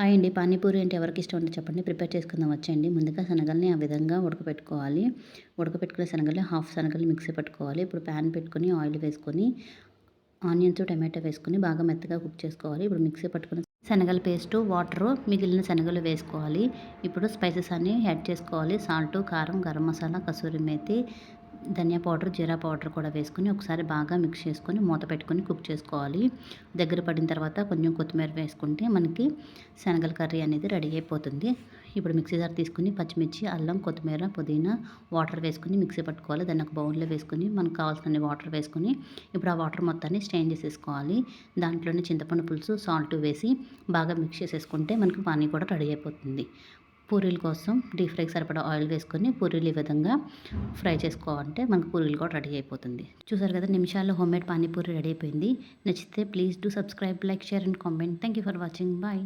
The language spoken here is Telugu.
హాయ్ అండి. పానీపూరి అంటే ఎవరికి ఇష్టం అంటే చెప్పండి. ప్రిపేర్ చేసుకుందాం. వచ్చేయండి. ముందుగా శనగల్ని ఆ విధంగా ఉడకపెట్టుకోవాలి ఉడకపెట్టుకునే శనగలు హాఫ్ శనగలు మిక్సీ పెట్టుకోవాలి. ఇప్పుడు ప్యాన్ పెట్టుకొని ఆయిల్ వేసుకొని ఆనియన్స్ టమాటో వేసుకొని బాగా మెత్తగా కుక్ చేసుకోవాలి. ఇప్పుడు మిక్సీ పట్టుకుని శనగల పేస్టు వాటరు మిగిలిన శనగలు వేసుకోవాలి. ఇప్పుడు స్పైసెస్ అన్నీ యాడ్ చేసుకోవాలి. సాల్ట్ కారం గరం మసాలా కసూరి మేతి ధనియా పౌడర్ జీరా పౌడర్ కూడా వేసుకొని ఒకసారి బాగా మిక్స్ చేసుకొని మూత పెట్టుకొని కుక్ చేసుకోవాలి. దగ్గర పడిన తర్వాత కొంచెం కొత్తిమీర వేసుకుంటే మనకి శనగల కర్రీ అనేది రెడీ అయిపోతుంది. ఇప్పుడు మిక్సీ జార్ తీసుకుని పచ్చిమిర్చి అల్లం కొత్తిమీర పుదీనా వాటర్ వేసుకుని మిక్సీ పట్టుకోవాలి. దాన్ని ఒక బౌల్లో వేసుకుని మనకు కావాల్సిన వాటర్ వేసుకుని ఇప్పుడు ఆ వాటర్ మొత్తాన్ని స్ట్రెయిన్ చేసేసుకోవాలి. దాంట్లోనే చింతపండు పులుసు సాల్ట్ వేసి బాగా మిక్స్ చేసేసుకుంటే మనకు పానీ కూడా రెడీ అయిపోతుంది. పూరీల కోసం డీప్ ఫ్రైకి సరిపడా ఆయిల్ వేసుకొని పూరీలు ఈ విధంగా ఫ్రై చేసుకోవాలంటే మనకు పూరీలు కూడా రెడీ అయిపోతుంది. చూసారు కదా నిమిషాల్లో హోమ్మేడ్ పానీపూరి రెడీ అయిపోయింది. నచ్చితే please do subscribe like share and comment. Thank you for watching. Bye.